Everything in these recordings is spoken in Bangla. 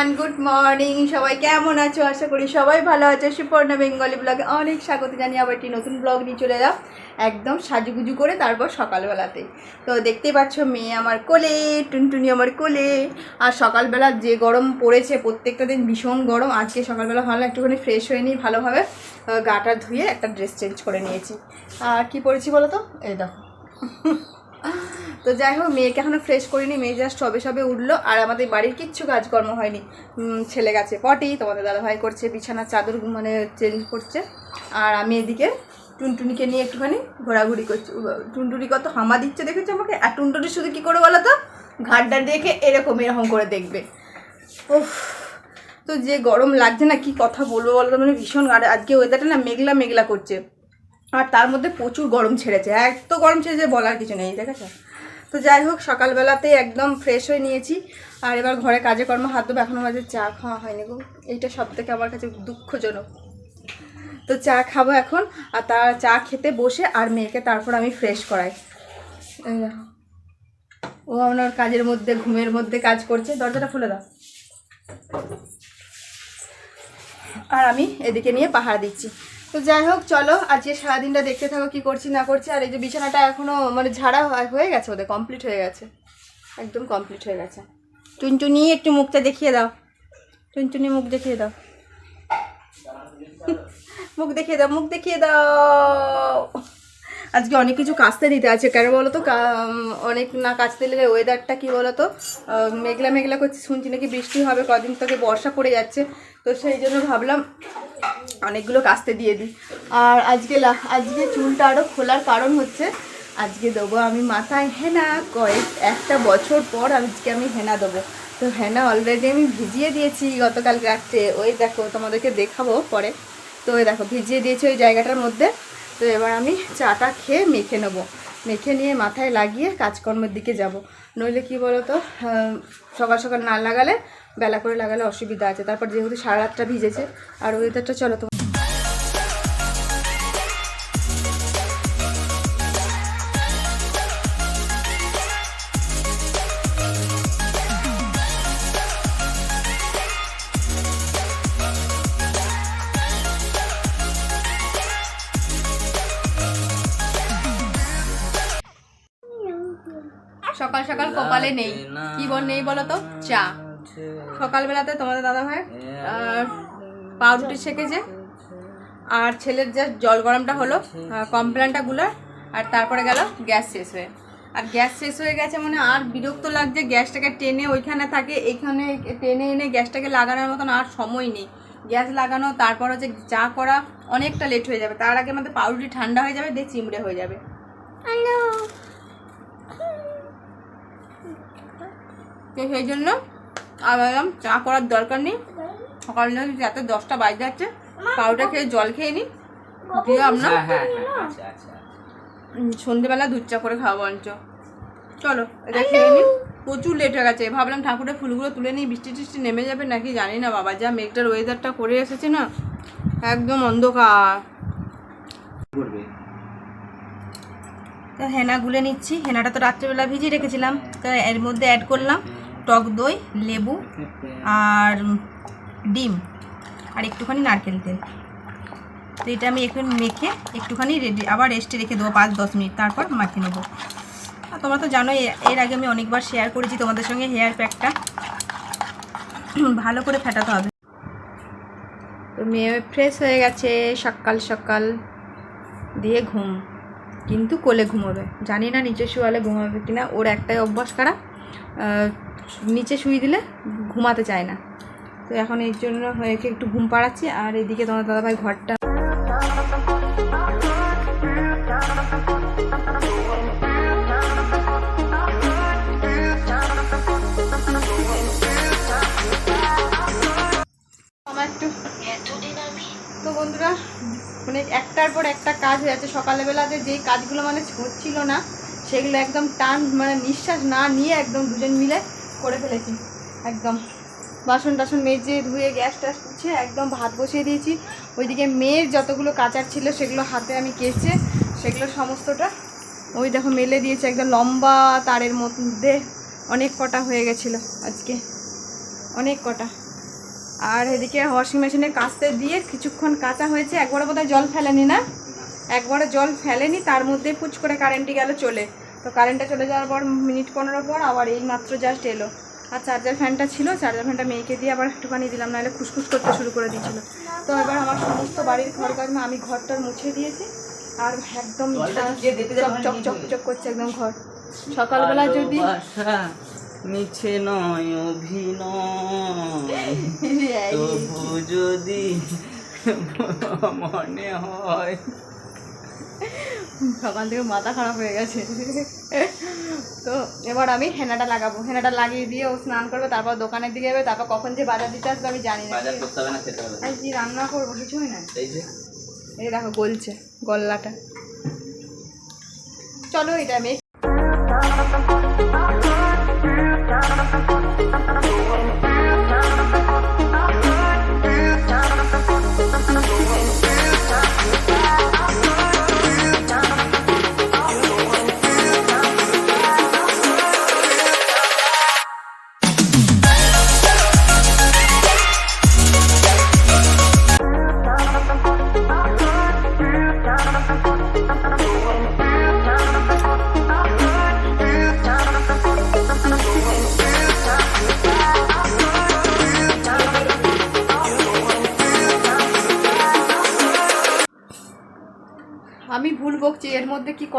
এভরিওয়ান গুড মর্নিং সবাই কেমন আছো? আশা করি সবাই ভালো আছো। সুপর্ণা বেঙ্গলি ব্লগে অনেক স্বাগত জানিয়ে আবার একটি নতুন ব্লগ নিয়ে চলে এলাম। একদম সাজুগুজু করে তারপর সকালবেলাতে তো দেখতেই পাচ্ছ মেয়ে আমার কোলে, টুনটুনি আমার কোলে। আর সকালবেলা যে গরম পড়েছে, প্রত্যেকটা দিন ভীষণ গরম। আজকে সকালবেলা ভালো একটুখানি ফ্রেশ হয়ে নিই ভালোভাবে গাটা ধুয়ে একটা ড্রেস চেঞ্জ করে নিয়েছি। আর কি পরেছি বলো তো? এই দেখো। তো যাই হোক, মেয়েকে এখনও ফ্রেশ করিনি, মেয়ে জাস্ট সবে সবে উঠল, আর আমাদের বাড়ির কিচ্ছু কাজকর্ম হয়নি। ছেলে গেছে পটি তোমাদের দাদাভাই করছে, বিছানার চাদর মানে চেঞ্জ করছে, আর আমি এদিকে টুনটুনিকে নিয়ে একটুখানি ঘোরাঘুরি করছি। টুনটুনি কত হামা দিচ্ছে দেখেছ আমাকে? আর টুনটুনি শুধু কী করে বলো তো? ঘাটটা দেখে এরকম এরকম করে দেখবে। উফ, তো যে গরম লাগছে না, কি কথা বলব বলো মানে ভীষণ আর আজকে ওয়েদারটা না মেঘলা মেঘলা করছে। আর তার মধ্যে প্রচুর গরম ছেড়েছে, এত গরম ছেড়েছে বলার কিছু নেই, দেখেছ? তো যাই হোক, সকালবেলাতেই একদম ফ্রেশ হয়ে নিয়েছি। আর এবার ঘরে কাজে কর্ম হাত দেবো এখনও মাঝে চা খাওয়া হয়নি গো। এইটা সব থেকে আমার কাছে দুঃখজনক। তো চা খাব এখন, আর তার চা খেতে বসে আর মেয়েকে তারপর আমি ফ্রেশ করাই। ও আপনার কাজের মধ্যে, ঘুমের মধ্যে কাজ করছে। দরজাটা খুলে দাও। আর আমি এদিকে নিয়ে পাহাড় দিচ্ছি। তো যাই হোক, চলো, আজকে সারাদিনটা দেখতে থাকো কি করছি, না করছি। আর এই যে বিছানাটা এখনও মানে ঝাড়া হয়ে গেছে ওদের কমপ্লিট হয়ে গেছে। একদম কমপ্লিট হয়ে গেছে। টুনটুনি, একটু মুখটা দেখিয়ে দাও। টুনটুনি, মুখ দেখিয়ে দাও। মুখ দেখিয়ে দাও, মুখ দেখিয়ে দাও। আজকে অনেক কিছু কাচতে দিতে আছে। কেন বলো তো অনেক না কাচতে দিলে ওয়েদারটা কি বলো তো মেঘলা মেঘলা করছে। শুনছি নাকি বৃষ্টি হবে, কদিন থেকে বর্ষা পড়ে যাচ্ছে। তো সেই জন্য ভাবলাম অনেকগুলো কাস্তে দিয়ে দিই। আর আজকে আজকে চুলটা আরও খোলার কারণ হচ্ছে, আজকে দেবো আমি মাথায় হেনা কয়েক, একটা বছর পর আজকে আমি হেনা দেবো। তো হেনা অলরেডি আমি ভিজিয়ে দিয়েছি গতকাল রাত্রে। ওই দেখো, তোমাদেরকে দেখাবো পরে। তো ওই দেখো, ভিজিয়ে দিয়েছি ওই জায়গাটার মধ্যে। তো এবার আমি চাটা খেয়ে মেখে নেব। মেখে নিয়ে মাথায় লাগিয়ে কাজকর্মের দিকে যাব। নইলে কি বলো তো সকাল সকাল না লাগালে বেলা করে লাগালে অসুবিধা আছে। তারপর যেহেতু সারা রাতটা ভিজেছে আর ওয়েদারটা চলো তো সকাল সকাল কপালে নেই। কি বল নেই বলো তো? চা। সকালবেলাতে তোমাদের দাদা ভাই আর পাউরুটি সেকেছে আর ছেলের যে জল গরমটা হলো কমপ্লেনটা গুলার আর তারপরে গেল গ্যাস শেষ হয়ে। আর গ্যাস শেষ হয়ে গেছে মানে আর বিরক্ত লাগছে গ্যাসটাকে টেনে ওইখানে থাকে এখানে টেনে এনে গ্যাসটাকে লাগানোর মতন আর সময় নেই। গ্যাস লাগানো তারপর হচ্ছে চা করা অনেকটা লেট হয়ে যাবে। তার আগে আমাদের পাউরুটি ঠান্ডা হয়ে যাবে দিয়ে চিমড়ে হয়ে যাবে। তো সেই জন্য আর ভাবলাম চা করার দরকার নেই। সকালে রাতে দশটা বাজে যাচ্ছে পাউডার খেয়ে জল খেয়ে নিই দিয়ে আপনার আচ্ছা সন্ধেবেলা দুধ চা করে খাওয়া বঞ্চ চলো এটা খেয়ে নিই প্রচুর লেট হয়ে গেছে। ভাবলাম ঠাকুরের ফুলগুলো তুলে নিই বৃষ্টি টিষ্টি নেমে যাবে নাকি জানি না বাবা। যা মেঘটার ওয়েদারটা করে এসেছে না একদম অন্ধকার। তো হেনা গুলে নিচ্ছি। হেনাটা তো রাত্রেবেলা ভিজিয়ে রেখেছিলাম তো এর মধ্যে অ্যাড করলাম। টক দই লেবু আর ডিম আর একটুখানি নারকেল তেল। তো এটা আমি এখন মেখে একটুখানি রেডি আবার রেস্টে রেখে দেবো পাঁচ দশ মিনিট তারপর মাখিয়ে নেব। আর তোমরা তো জানো এর আগে আমি অনেকবার শেয়ার করেছি তোমাদের সঙ্গে হেয়ার প্যাকটা ভালো করে ফেটাতে হবে। তো মেয়ে ফ্রেশ হয়ে গেছে সকাল সকাল দিয়ে ঘুম। কিন্তু কোলে ঘুমোবে। জানি না নিচে শুয়ালে ঘুমাবে কিনা ওর একটাই অভ্যাস আহ, নিচে শুয়ে দিলে ঘুমাতে চায় না। তো এখন এর জন্য হয়েকে একটু ঘুম পাড়াচ্ছি আর এদিকে তোমার দাদাভাই ঘরটা তো বন্ধুরা মানে একটার পর একটা কাজ হয়ে যাচ্ছে। সকালবেলাতে যেই কাজগুলো মানে হচ্ছিল না, সেগুলো একদম টান মানে নিঃশ্বাস না নিয়ে একদম দুজন মিলে করে ফেলেছি, একদম। বাসন টাসন মেজে ধুয়ে গ্যাস ট্যাস পুছে একদম ভাত বসিয়ে দিয়েছি। ওইদিকে মেয়ের যতগুলো কাচার ছিল সেগুলো হাতে আমি কেচে, সেগুলো সমস্তটা ওই দেখো মেলে দিয়েছে, একদম লম্বা তারের মধ্যে অনেক কটা হয়ে গেছিল আজকে। অনেক কটা। আর এদিকে ওয়াশিং মেশিনে কাচতে দিয়ে কিছুক্ষণ কাঁচা হয়েছে একবারে বোধহয় জল ফেলেনি না? একবারে জল ফেলেনি, তার মধ্যে পুচ করে কারেন্টই গেল চলে। তো কারেন্টটা চলে যাওয়ার পর মিনিট পনেরো পর আবার এই মাত্র জাস্ট এলো। আর চার্জার ফ্যানটা ছিল চার্জার ফ্যানটা মেয়েকে দিয়ে আবার একটুখানি দিলাম নাহলে খুসখুস করতে শুরু করে দিয়েছিল। তো এবার আমার সমস্ত বাড়ির ঘর কাজ আমি ঘরটার মুছে দিয়েছি আর একদম চক যাবে চক চক চক করছে একদম ঘর। সকালবেলা যদি মিছে নয় অভিনয়। যদি মনে হয় সকাল থেকে মাথা খারাপ হয়ে গেছে। তো এবার আমি হেনাটা লাগাবো। হেনাটা লাগিয়ে দিয়ে ও স্নান করবে তারপর দোকানের দিকে যাবে তারপর কখন যে বাজার দিতে আসবে আমি জানি না। কি রান্না করব? কিছুই না। এই যে দেখো গলছে গল্লাটা। চলো এটা আমি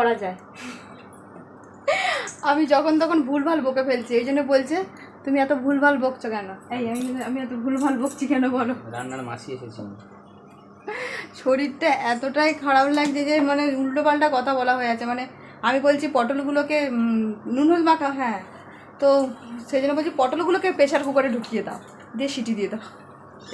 করা যায়। আমি যখন তখন ভুলভাল বকে ফেলছি এই জন্য বলছে তুমি এত ভুলভাল বকছো কেন? এই আমি আমি এত ভুলভাল বকছি কেন বলো? রান্নার মাসি এসেছেন শরীরটা এতটাই খারাপ লাগছে যে মানে উল্টো পাল্টা কথা বলা হয়ে আছে। মানে আমি বলছি পটলগুলোকে নুন হলুদ মাখা হ্যাঁ। তো সেই জন্য বলছি পটলগুলোকে প্রেশার কুকারে ঢুকিয়ে দাও দিয়ে সিটি দিয়ে দাও।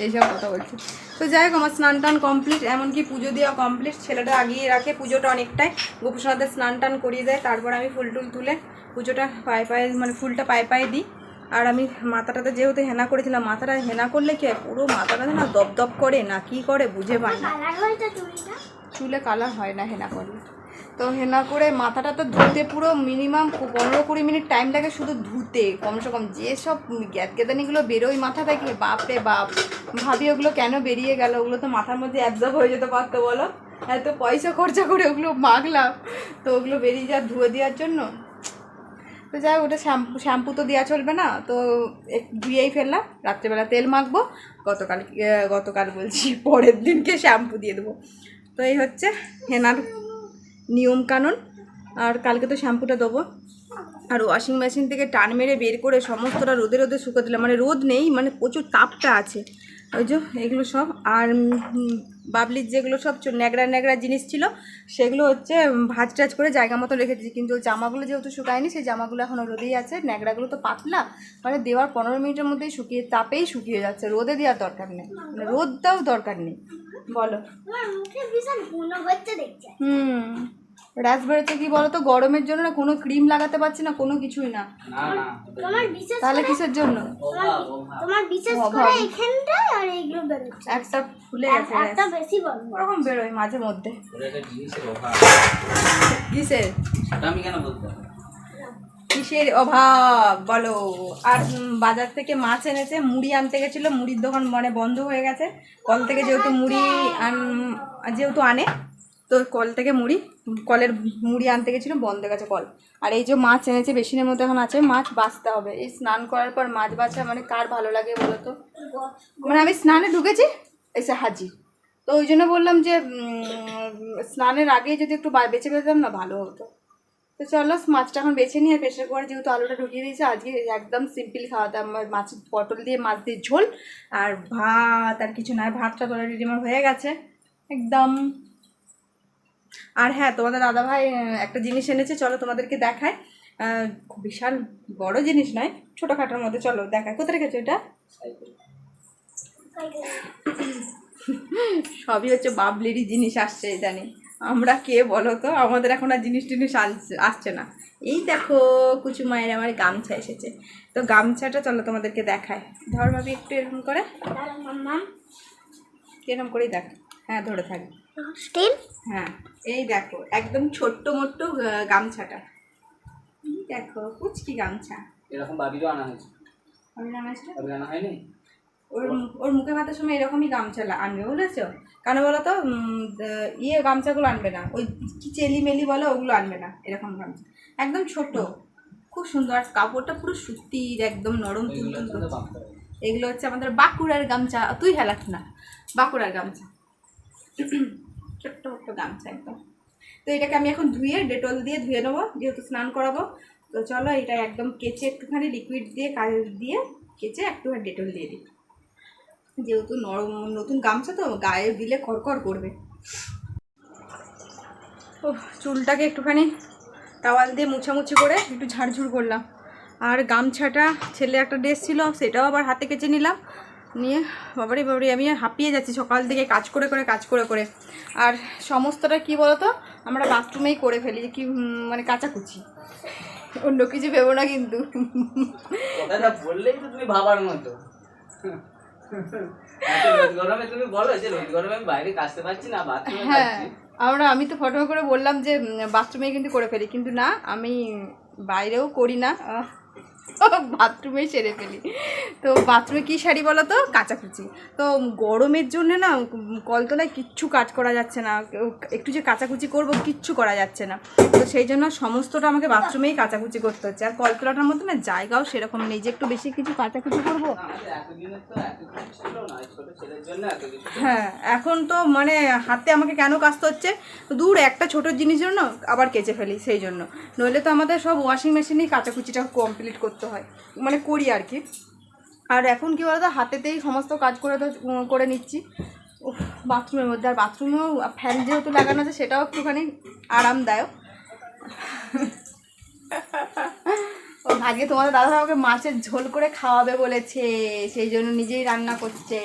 এইসব কথা বলছি। তো যাই হোক আমার স্নান টান কমপ্লিট এমনকি পুজো দেওয়া কমপ্লিট ছেলেটা আগিয়ে রাখে পুজোটা অনেকটাই। গোপুসোনাতে স্নান টান করিয়ে দেয় তারপর আমি ফুল টুল তুলে পুজোটা পায়ে পায়ে মানে ফুলটা পায়ে পায়ে দিই। আর আমি মাথাটাতে যেহেতু হেনা করেছিলাম মাথাটা হেনা করলে কি হয় পুরো মাথাটা না দপ দপ করে না কি করে বুঝে পাই না। চুলে কালার হয় না হেনা করলে। তো হেনা করে মাথাটা তো ধুতে পুরো মিনিমাম পনেরো কুড়ি মিনিট টাইম লাগে শুধু ধুতে। কমসে কম যেসব গ্যাদ গেদানিগুলো বেরোয় মাথা থেকে বাপ রে বাপ। ভাবি ওগুলো কেন বেরিয়ে গেল? ওগুলো তো মাথার মধ্যে অ্যাবজর্ব হয়ে যেতে পারতো, বলো? এত পয়সা খরচা করে ওগুলো মাখলাম। তো ওগুলো বেরিয়ে যা ধুয়ে দেওয়ার জন্য। তো যাই ওটা শ্যাম্পু শ্যাম্পু তো দেওয়া চলবে না। তো ধুয়েই ফেললাম। রাত্রেবেলা তেল মাখবো। গতকাল গতকাল বলছি, পরের দিনকে শ্যাম্পু দিয়ে দেবো। তো এই হচ্ছে হেনার নিয়ম কানুন আর কালকে তো শ্যাম্পুটা দেবো। আর ওয়াশিং মেশিন থেকে টান মেরে বের করে সমস্তটা রোদে রোদে শুকো দিলাম। মানে রোদ নেই মানে প্রচুর তাপটা আছে। ওই যে এগুলো সব আর বাবলির যেগুলো সব ন্যাকড়া ন্যাকড়া জিনিস ছিল সেগুলো হচ্ছে ভাজ টাজ করে জায়গা মতো রেখেছি কিন্তু জামাগুলো যেহেতু শুকায়নি সেই জামাগুলো এখনও রোদেই আছে। ন্যাকড়াগুলো তো পাতলা মানে দেওয়ার পনেরো মিনিটের মধ্যেই শুকিয়ে তাপেই শুকিয়ে যাচ্ছে। রোদে দেওয়ার দরকার নেই। মানে রোদটাও দরকার নেই। বলো। হুম। র্যাশ বেরোচ্ছে কি বলো তো গরমের জন্য না কোনো ক্রিম লাগাতে পারছি না কোনো কিছুই না। তাহলে কিসের জন্য? তোমার বিশেষ করে এখানটায় আর এইগুলো বেরোচ্ছে। একটা ফুলে গেছে একটা বেশি বড় ওরকম বেরোয় মাঝে মধ্যে। কিসের? সেটা আমি কেন বলতে কিসের অভাব? বলো। আর বাজার থেকে মাছ এনেছে মুড়ি আনতে গেছিল মুড়ির দোকান মানে বন্ধ হয়ে গেছে। কল থেকে যেহেতু মুড়ি আন যেহেতু আনে তো কল থেকে মুড়ি, কলের মুড়ি আনতে গেছিল, বন্ধ গেছে কল। আর এই যে মাছ এনেছে, বেসিনের মধ্যে এখন আছে মাছ বাছতে হবে। এই স্নান করার পর মাছ বাছা মানে কার ভালো লাগে বলো তো? মানে আমি স্নানে ঢুকেছি, এসে হাজি তো ওই জন্য বললাম যে স্নানের আগে যদি একটু বেছে পেতাম না, ভালো হতো। তো চলো, মাছটা এখন বেছে নিয়ে প্রেশার কুকারে যেহেতু আলুটা ঢুকিয়ে দিয়েছে, আজকে একদম সিম্পল খাওয়া দাওয়া আমার মাছ, পটল দিয়ে মাছ দিয়ে ঝোল, আর ভাত, আর কিছু নয়, ভাতটা তো অলরেডি আমার হয়ে গেছে। একদম আর হ্যাঁ তোমাদের দাদাভাই একটা জিনিস এনেছে চলো তোমাদেরকে দেখায় খুব বিশাল বড় জিনিস নয় ছোটোখাটোর মধ্যে চলো দেখায় কোথায় রেখেছো এটা? সবই হচ্ছে বাবলেরই জিনিস আসছে জানি আমরা কে বলো তো? আমাদের এখন আর জিনিস টিনিস আসছে না। এই দেখো কুচু মায়ের আমার গামছা এসেছে। তো গামছাটা চলো তোমাদেরকে দেখায় ধর ভাবি একটু এরকম করে। এরকম করেই দেখ। হ্যাঁ ধরে থাক। স্টিল হ্যাঁ এই দেখো একদম ছোট্ট মোট্ট গামছাটা। এই দেখো কুচকি গামছা। এরকম বাবিরও আনা হয়েছে। মাছটা তবে জানা হয়নি? ওর ওর মুখে ভাতের সময় এরকমই গামছা আনবে বুঝেছ? কেন বলো তো ইয়ে গামছাগুলো আনবে না। ওই কি চেলি মেলি বলে ওগুলো আনবে না এরকম গামছা। একদম ছোট খুব সুন্দর। আর কাপড়টা পুরো সুতির একদম নরম তুলতুল। এগুলো হচ্ছে আমাদের বাঁকুড়ার গামছা। তুই হেলাস না বাঁকুড়ার গামছা। ছোট্ট ছোট্ট গামছা একদম। তো এটাকে আমি এখন ধুয়ে ডেটল দিয়ে ধুয়ে নেব, যেহেতু স্নান করাবো। তো চলো এটা একদম কেচে একটুখানি লিকুইড দিয়ে কাজ দিয়ে কেচে একটুখানি ডেটল দিয়ে দিই। যেহেতু নরম, নতুন গামছা তো, গায়ে দিলে করকর করবে। ও চুলটাকে একটুখানি টাওয়াল দিয়ে মুছামুছি করে একটু ঝাড়ঝুড় করলাম। আর গামছাটা, ছেলে একটা ড্রেস ছিল, সেটাও আবার হাতে কেচে নিলাম। নিয়ে বাবারে বাবারে আমি হাঁপিয়ে যাচ্ছি। সকাল থেকে কাজ করে করে কাজ করে করে। আর সমস্তটা কি বলতো? আমরা বাথরুমেই করে ফেলি কি মানে কাচাকুচি অন্য কিছু ভেবো না কিন্তু। বললেই তো তুমি ভাবার মতো। গরমে তুমি বলো যে গরমে আমি বাইরে কাজতে পারছি না বাথরুমে হ্যাঁ আমরা আমি তো ফটো করে বললাম যে বাথরুমে কিন্তু করে ফেলি। কিন্তু না আমি বাইরেও করি না। বাথরুমে সেরে ফেলি। তো বাথরুমে কী শাড়ি বলো তো কাচাকুচি তো গরমের জন্য না কলতলায় কিচ্ছু কাজ করা যাচ্ছে না। একটু যে কাচাকুচি করব কিচ্ছু করা যাচ্ছে না। তো সেই জন্য সমস্তটা আমাকে বাথরুমেই কাচাকুচি করতে হচ্ছে। আর কলতলাটার মধ্যে না জায়গাও সেরকম নেই। যে একটু বেশি কিছু কাচাকুচি করব। হ্যাঁ এখন তো মানে হাতে আমাকে কেন কাচতে হচ্ছে? দূর একটা ছোট জিনিস জন্য আবার কেচে ফেলি সেই জন্য। নইলে তো আমাদের সব ওয়াশিং মেশিনেই কাচাকুচিটা কমপ্লিট করতে হয় মানে করি আর কি। আর এখন কি বলতো হাতেতেই সমস্ত কাজ করে তো- করে নিচ্ছি। বাথরুমের মধ্যে আর বাথরুমেও ফ্যান যেহেতু লাগানো আছে সেটাও একটুখানি আরামদায়ক। ও ভাগ্যে তোমাদের দাদা আমাকে মাছের ঝোল করে খাওয়াবে বলেছে সেই জন্য নিজেই রান্না করছে।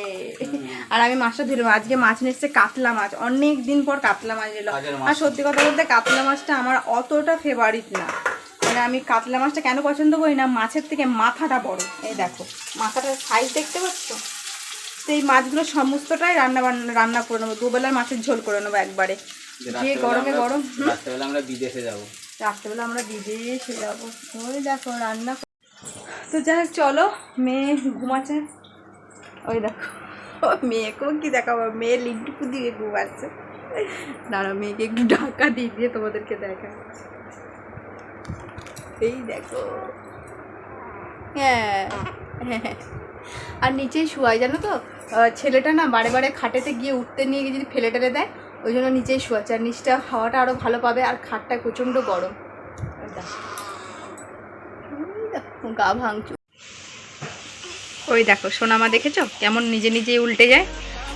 আর আমি মাছটা ধরে আজকে মাছ নিচ্ছে কাতলা মাছ অনেক দিন পর কাতলা মাছ এলো। আর সত্যি কথা বলতে কাতলা মাছটা আমার অতটা ফেভারিট না। মানে আমি কাতলা মাছটা কেন পছন্দ করি না? মাছের থেকে মাথাটা বড়। এই দেখো মাথাটার সাইজ দেখতে পাচ্ছ? তো এই মাছগুলো সমস্তটাই রান্না বান্না রান্না করে নেব। দুবেলার মাছের ঝোল করে নেব একবারে। যে গরমে গরম। রাত্রেবেলা আমরা বিদেশে যাব। রাত্রেবেলা আমরা বিদেশে যাব। ওই দেখো রান্না তো যাই হোক চলো মেয়ে ঘুমাচ্ছে। ওই দেখো ও মেয়েকেও কি দেখাবো? মেয়ে লিডুকু দিয়ে ঘুমাচ্ছে। দাঁড়া মেয়েকে একটু ঢাকা দিয়ে দিয়ে তোমাদেরকে দেখায় এই দেখো। হ্যাঁ। আর নিচেই শুয়াই, জানো তো? ছেলেটা না বারে বারে খাটেতে গিয়ে উঠতে নিয়ে গিয়ে যদি ফেলে টেলে দেয়, ওই জন্য নিচেই শুয়াচ্ছে। আর নিচটা হাওয়াটা আরও ভালো পাবে, আর খাটটা প্রচণ্ড গরম। গা ভাঙচু ওই দেখো, সোনামা দেখেছ? কেমন নিজে নিজেই উল্টে যায়,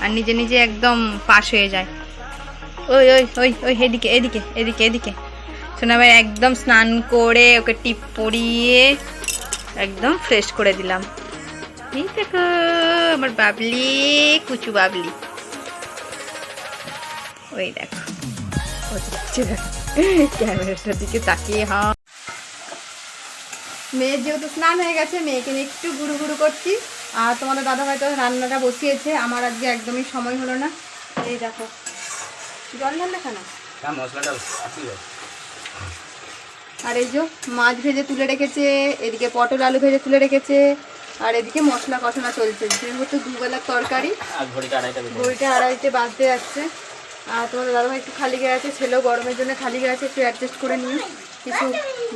আর নিজে নিজে একদম পাশ হয়ে যায়। ওই ওই ওই ওই, এদিকে এদিকে এদিকে এদিকে। সোনামাই একদম স্নান করে ওকে টিপ পরিয়ে একদম ফ্রেশ করে দিলাম। এই দেখো, আমার বাবলি, কুচু বাবলি। ওই দেখো। ক্যামেরাটার দিকে তাকিয়ে, হা। মেয়ের যেহেতু স্নান হয়ে গেছে, মেয়েকে নিয়ে একটু ঘুরু ঘুরু করছি। আর তোমাদের দাদা হয়তো রান্নাটা বসিয়েছে, আমার আজকে একদমই সময় হলো না। এই দেখো, জল ঢাললে কেন হ্যাঁ মশলাটা আর এই যে মাছ ভেজে তুলে রেখেছে এদিকে পটল আলু ভেজে তুলে রেখেছে আর এদিকে মশলা কষানো চলছে। যেহেতু দুবেলার তরকারি ঘড়িটা আড়াইতে বাজতে যাচ্ছে। আর তোমাদের দাদাভাই একটু খালি গিয়ে আছে ছেলেও গরমের জন্য খালি গিয়ে আছে একটু অ্যাডজাস্ট করে নিও কিছু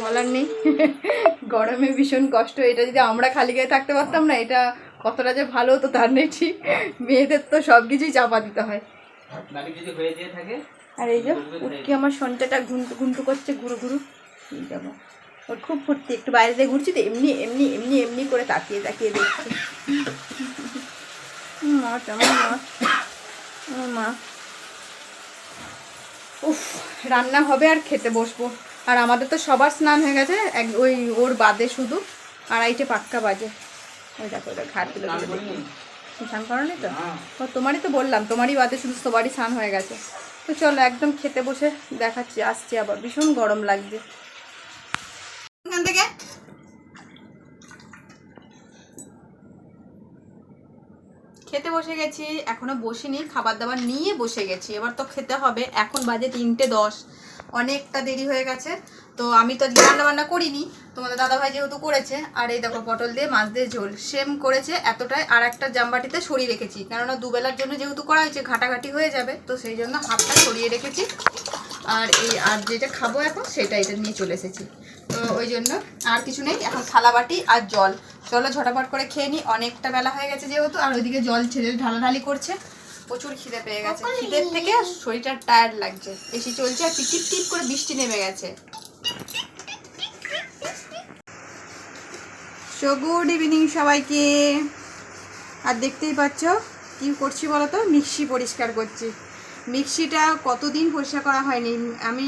বলার নেই। গরমে ভীষণ কষ্ট। এটা যদি আমরা খালি গায়ে থাকতে পারতাম না এটা কতটা যে ভালো হতো তার নেই ঠিক। মেয়েদের তো সব কিছুই চাপা দিতে হয়। আর এই যে উটকি আমার সন্ধ্যাটা ঘুন্টু ঘুন্টু করছে ঘুরু ঘুরু। এই যাব ওর খুব ফুর্তি একটু বাইরে দিয়ে ঘুরছি তো এমনি এমনি এমনি এমনি করে তাকিয়ে তাকিয়ে দেখছি। মা উফ রান্না হবে আর খেতে বসবো। আর আমাদের তো সবার স্নান হয়ে গেছে এক ওই ওর বাদে শুধু। আড়াইটে পাক্কা বাজে। ওই দেখো ওটা ঘাট তুলে স্নান করনি? তো? ও তোমারই তো বললাম তোমারই বাদে শুধু সবারই স্নান হয়ে গেছে। তো চলো একদম খেতে বসে দেখাচ্ছি আসছি আবার। ভীষণ গরম লাগছে। এখান থেকে। খেতে বসে গেছি, এখনও বসিনি, খাবার দাবার নিয়ে বসে গেছি। এবার তো খেতে হবে, এখন বাজে তিনটে দশ। অনেকটা দেরি হয়ে গেছে, তো আমি তো রান্না বান্না করিনি। তোমাদের দাদাভাই যেহেতু করেছে, আর এই দেখো পটল দিয়ে, মাছ দিয়ে ঝোল। সেম করেছে এতটাই, আর একটা জামবাটিতে সরিয়ে রেখেছি। কেননা দুবেলার জন্য যেহেতু করা হয়েছে, ঘাটাঘাটি হয়ে যাবে, তো সেই জন্য হাফটা সরিয়ে রেখেছি। আর এই আর যেটা খাব এখন সেটা এটা নিয়ে চলে এসেছি। তো ওই জন্য আর কিছু নেই এখন থালা বাটি আর জল। চলো ঝটাপট করে খেয়ে নিই অনেকটা বেলা হয়ে গেছে যেহেতু আর ওইদিকে জল ছেড়ে ঢালাঢালি করছে। প্রচুর খিদে পেয়ে গেছে। খিদের থেকে শরীরটা টায়ার্ড লাগছে। এসি চলছে আর টিপ টিপ করে বৃষ্টি নেমে গেছে। সো গুড ইভিনিং সবাইকে। আর দেখতেই পাচ্ছ কি করছি বলো তো? মিক্সি পরিষ্কার করছি। মিক্সিটা কতদিন পরিষ্কার করা হয়নি? আমি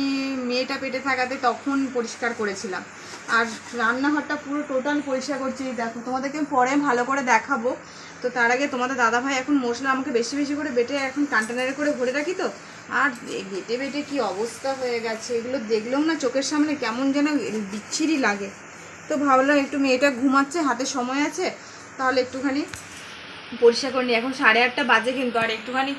মেয়েটা পেটে থাকাতে তখন পরিষ্কার করেছিলাম। আর রান্নাঘরটা পুরো টোটাল পরিষ্কার করছি। দেখো, তোমাদেরকে পরে ভালো করে দেখাবো। তো তার আগে তোমাদের দাদাভাই এখন মশলা আমাকে বেশি বেশি করে বেটে এখন কন্টেনারে করে ভরে রাখি তো? আর বেটে বেটে কি অবস্থা হয়ে গেছে? এগুলো দেখলেও না চোখের সামনে কেমন যেন বিচ্ছিরি লাগে। তো ভাবলাম একটু মেয়েটা ঘুমাচ্ছে, হাতে সময় আছে, তাহলে একটুখানি পরিষ্কার করে নিই। এখন সাড়ে আটটা বাজে কিন্তু, আর একটুখানি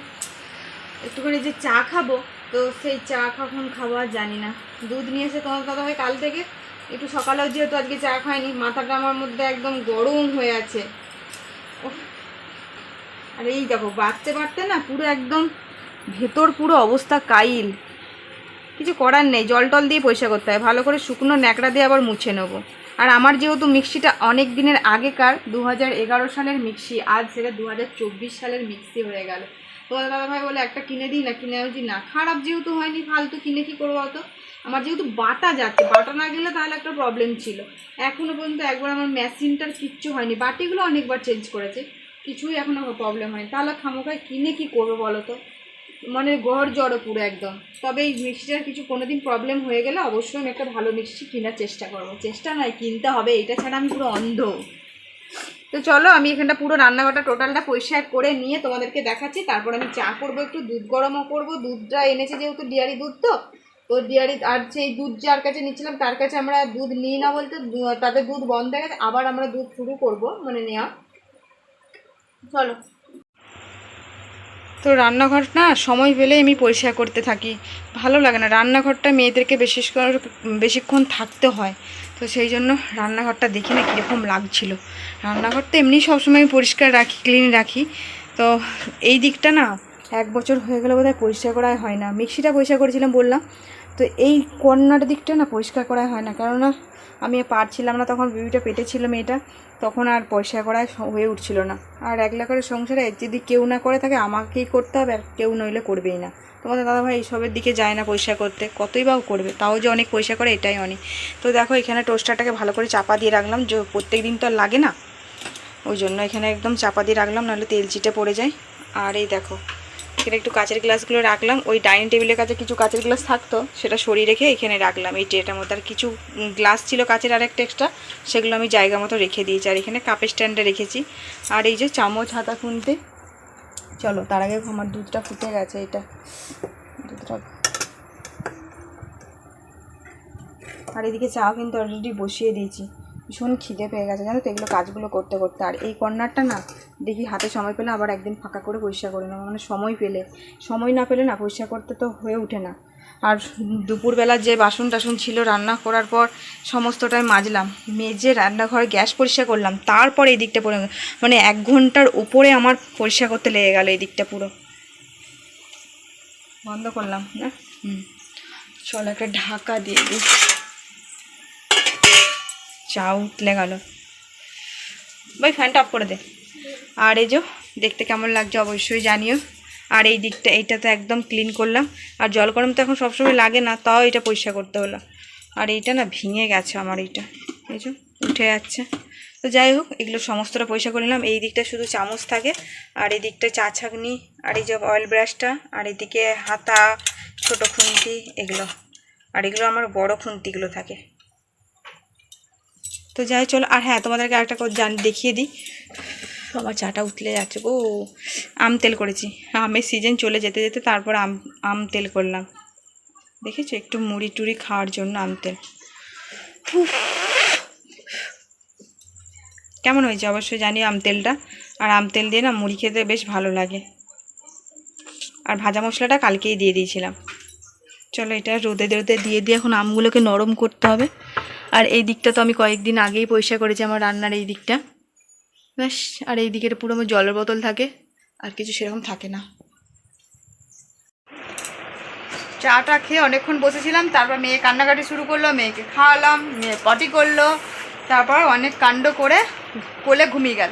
একটুখানি যে চা খাব, তো সেই চা কখন খাব আর জানি না। দুধ নিয়ে এসে তোমার দাদা ভাই কাল থেকে, একটু সকালেও যেহেতু আজকে চা খাইনি, মাথাটা আমার মধ্যে একদম গরম হয়ে আছে। আর এই দেখো, বাড়তে বাড়তে না পুরো একদম ভেতর পুরো অবস্থা কাইল। কিছু করার নেই, জল টল দিয়ে পয়সা করতে হয়। ভালো করে শুকনো ন্যাকড়া দিয়ে আবার মুছে নেব। আর আমার যেহেতু মিক্সিটা অনেক দিনের আগেকার, দু হাজার এগারো সালের মিক্সি, আজ সেটা দু হাজার চব্বিশ সালের মিক্সি হয়ে গেল। তোমার দাদা ভাই বলে, একটা কিনে দিই না কিনে বলছি, না, খারাপ যেহেতু হয়নি, ফালতু কিনে কি করব অত আমার যেহেতু বাটা যাচ্ছে, বাটা না গেলে তাহলে একটা প্রবলেম ছিল। এখনও পর্যন্ত একবার আমার মেশিনটার কিচ্ছু হয়নি, বাটিগুলো অনেকবার চেঞ্জ করেছে, কিছুই এখনও প্রবলেম হয়নি। তাহলে খামোখায় কিনে কি করব বলো তো মানে ঘর জড়ো পুরো একদম। তবে এই মিক্সিটার কিছু কোনো দিন প্রবলেম হয়ে গেলে অবশ্যই আমি একটা ভালো মিক্সি কেনার চেষ্টা করব। চেষ্টা নয়, কিনতে হবে, এটা ছাড়া আমি পুরো অন্ধ। তো চলো, আমি এখানটা পুরো রান্নাঘরটা, টোটালটা পরিষ্কার করে নিয়ে তোমাদেরকে দেখাচ্ছি। তারপর আমি চা করব, একটু দুধ গরমও করব। দুধটা এনেছে যেহেতু ডিয়ারি দুধ তো তো ডিয়ারি, আর সেই দুধ যার কাছে নিচ্ছিলাম, তার কাছে আমরা দুধ নিই না বলতে তাদের দুধ বন্ধ হয়ে গেছে, আবার আমরা দুধ শুরু করব মানে নেওয়া। চলো। তো রান্নাঘর না সময় পেলে আমি পরিষ্কার করতে থাকি। ভালো লাগে না। রান্নাঘরটা মেয়েদেরকে করে বেশিক্ষণ থাকতে হয়। তো সেই জন্য রান্নাঘরটা দেখি না কীরকম লাগছিল। রান্নাঘরটা এমনি সবসময় পরিষ্কার রাখি ক্লিন রাখি। তো এই দিকটা না এক বছর হয়ে গেলে বোধহয় পরিষ্কার করাই হয় না। মিক্সিটা পরিষ্কার করেছিলাম বললাম। তো এই কর্নার দিকটা না পরিষ্কার করাই হয় না। কেননা আমি পারছিলাম না, তখন বিবিটা পেটে ছিল মেয়েটা। তখন আর পয়সা করায় হয়ে উঠছিল না। আর একলা করে সংসারে যদি কেউ না করে থাকে, আমাকেই করতে হবে, আর কেউ নইলে করবেই না। তোমাদের দাদাভাই এইসবের দিকে যায় না পয়সা করতে। কতই বা ও করবে, তাও যে অনেক পয়সা করে, এটাই অনেক। তো দেখো, এখানে টোস্টারটাকে ভালো করে চাপা দিয়ে রাখলাম, যে প্রত্যেক দিন তো আর লাগে না। ওই জন্য এখানে একদম চাপা দিয়ে রাখলাম, নাহলে তেল চিটে পড়ে যায়। আর এই দেখো এখানে একটু কাচের গ্লাসগুলো রাখলাম। ওই ডাইনিং টেবিলের কাছে কিছু কাচের গ্লাস থাকতো, সেটা সরিয়ে রেখে এখানে রাখলাম। এই ট্রেটার মধ্যে আর কিছু গ্লাস ছিল কাচের আরেকটা এক্সট্রা সেগুলো আমি জায়গা মতো রেখে দিয়েছি। আর এখানে কাপের স্ট্যান্ডে রেখেছি। আর এই যে চামচ, হাতা খুনতে, চলো, তার আগে আমার দুধটা ফুটে গেছে, এটা দুধটা। আর এদিকে চা কিন্তু অলরেডি বসিয়ে দিয়েছি। ভীষণ খিদে পেয়ে গেছে, জানো তো? এগুলো কাজগুলো করতে করতে। আর এই কর্নারটা না, দেখি হাতে সময় পেলে আবার একদিন ফাঁকা করে পরিষ্কার করে নেব। মানে সময় পেলে। সময় না পেলে না, পরিষ্কার করতে তো হয়ে ওঠে না। আর দুপুরবেলার যে বাসন টাসন ছিল রান্না করার পর সমস্তটাই মাজলাম। মেজে রান্নাঘর গ্যাস পরিষ্কার করলাম। তারপর এই দিকটা পরে মানে এক ঘণ্টার উপরে আমার পরিষ্কার করতে লেগে গেল এই দিকটা পুরো। বন্ধ করলাম। না হুম। চলো একটা ঢাকা দিয়ে দিই। চা উঠলে গেল। ভাই ফ্যানটা অফ করে দে। আর এই যে, দেখতে কেমন লাগছে অবশ্যই জানিও। আর এই দিকটা, এইটা তো একদম ক্লিন করলাম। আর জল গরম তো এখন সবসময় লাগে না, তাও এটা পরিষ্কার করতে হলো। আর এইটা না ভেঙে গেছে আমার এইটা। এই যে, উঠে যাচ্ছে। তো যাই হোক, এগুলো সমস্তটা পরিষ্কার করে নিলাম। এই দিকটা শুধু চামচ থাকে। আর এই দিকটা চা ছাঁকনি, আর এই যে অয়েল ব্রাশটা আর এদিকে হাতা, ছোটো খুন্তি, এগুলো। আর এগুলো আমার বড় খুন্তিগুলো থাকে। তো যাই, চলো। আর হ্যাঁ তোমাদেরকে একটা জান দেখিয়ে দিই। আমার চাটা উতলে যাচ্ছে ও আম তেল করেছি। আমের সিজন চলে যেতে যেতে তারপর আম আম তেল করলাম। দেখেছ? একটু মুড়ি টুড়ি খাওয়ার জন্য আম তেল। কেমন হয়েছে? অবশ্যই জানি আম তেলটা। আর আম তেল দিয়ে না মুড়ি খেতে বেশ ভালো লাগে। আর ভাজা মশলাটা কালকেই দিয়ে দিয়েছিলাম। চলো, এটা রোদে রোদে দিয়ে দিয়ে এখন আমগুলোকে নরম করতে হবে। আর এই দিকটা তো আমি কয়েকদিন আগেই পয়সা করেছি আমার রান্নার এই দিকটা। ব্যাস, আর এই দিকের পুরো আমার জলের বোতল থাকে, আর কিছু সেরকম থাকে না। চাটা খেয়ে অনেকক্ষণ বসেছিলাম, তারপর মেয়ে কান্নাকাটি শুরু করল, মেয়েকে খাওয়ালাম, মেয়ে পটি করল, তারপর অনেক কাণ্ড করে কোলে ঘুমিয়ে গেল।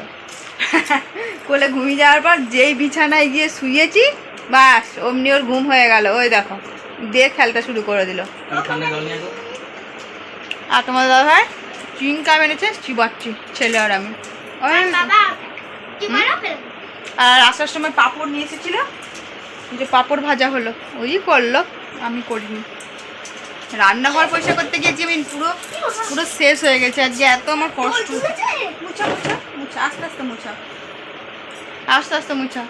কোলে ঘুমিয়ে যাওয়ার পর যেই বিছানায় গিয়ে শুয়েছি বাস অমনি ওর ঘুম হয়ে গেল। ওই দেখো, দিয়ে খেলতে শুরু করে দিল আমি ঠান্ডা জল নিয়ে আসব আর তোমার দাদা ভাই চিংকা এনেছে চিবাচ্ছি ছেলে আর আমি। আর আসার সময় পাপড় নিয়ে এসেছিল। যে পাপড় ভাজা হলো। ওই করল আমি করিনি। রান্নাঘর পয়সা করতে গিয়েছি আমি পুরো পুরো শেষ হয়ে গেছে। আজকে এত আমার কষ্ট। মুছা মুছা মুছা আস্তে আস্তে মুছা। আস্তে আস্তে মুছা।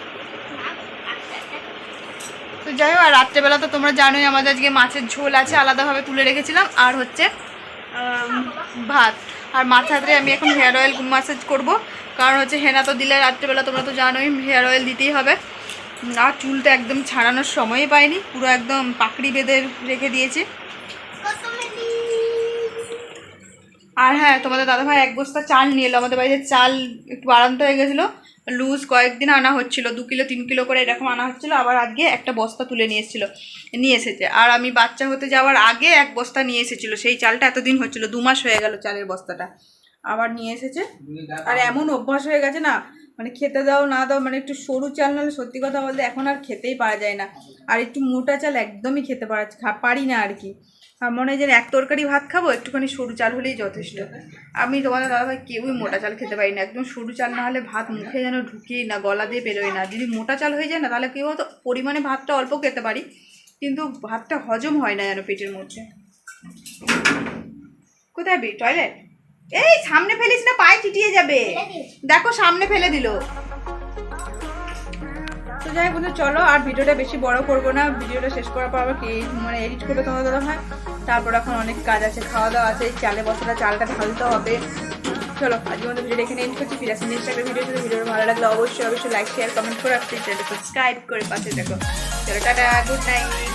তো যাই হোক আর রাত্রেবেলা তো তোমরা জানোই আমাদের আজকে মাছের ঝোল আছে আলাদাভাবে তুলে রেখেছিলাম। আর হচ্ছে ভাত। আর মাথাতে আমি এখন হেয়ার অয়েল মাসাজ করব। কারণ হচ্ছে হেনা তো দিলে রাত্রেবেলা তোমরা তো জানোই, হেয়ার অয়েল দিতেই হবে। আর চুলটা একদম ছাড়ানোর সময়ই পাইনি। পুরো একদম পাকড়ি বেঁধে রেখে দিয়েছি। আর হ্যাঁ তোমাদের দাদাভাই এক বস্তা চাল নিয়ে এলো। আমাদের বাড়িতে চাল একটু বাড়ান্ত হয়ে গেছিল। লুজ কয়েকদিন আনা হচ্ছিল, দু কিলো, তিন কিলো করে এরকম আনা হচ্ছিল, আবার আজকে একটা বস্তা তুলে নিয়ে এসেছিল, নিয়ে এসেছে। আর আমি বাচ্চা হতে যাওয়ার আগে এক বস্তা নিয়ে এসেছিল, সেই চালটা এতদিন হচ্ছিল, দু মাস হয়ে গেল চালের বস্তাটা। আবার নিয়ে এসেছে। আর এমন অভ্যাস হয়ে গেছে না মানে খেতে দাও, না দাও মানে একটু সরু চাল নাহলে সত্যি কথা বলতে এখন আর খেতেই পারা যায় না। আর একটু মোটা চাল একদমই খেতে পারা পারি না আর কি। আমার মনে হয় যে এক তরকারি ভাত খাব, একটুখানি সরু চাল হলেই যথেষ্ট। আমি তোমাদের দাদাভাই কেউই মোটা চাল খেতে পারি না। একদম সরু চাল না হলে ভাত মুখে যেন ঢুকেই না, গলা দিয়ে বেরোয় না। যদি মোটা চাল হয়ে যায় না, তাহলে কেউ হয়তো পরিমাণে ভাতটা অল্প খেতে পারি, কিন্তু ভাতটা হজম হয় না যেন পেটের মধ্যে। কোথায় বি? টয়লেট? এই, সামনে ফেলিস না, পায়ে চিটিয়ে যাবে। দেখো, সামনে ফেলে দিল। তো যাই বন্ধু, চলো, আর ভিডিওটা বেশি বড় করব না। ভিডিওটা শেষ করার পর আবার কি মানে এডিট করবে তোমার দাদা হয় তারপর এখন অনেক কাজ আছে খাওয়া দাওয়া আছে, চালে বসাটা চালটা ঢালতে হবে। চলো, আজকের মধ্যে ভিডিও দেখে এন্ড করছি, ফিরে আসি নেক্সট একটা ভিডিও যদি ভিডিও ভালো লাগলে, অবশ্যই অবশ্যই লাইক শেয়ার কমেন্ট করে আর সাবস্ক্রাইব করে পাশে দেখো চলো, টাটা গুড নাইট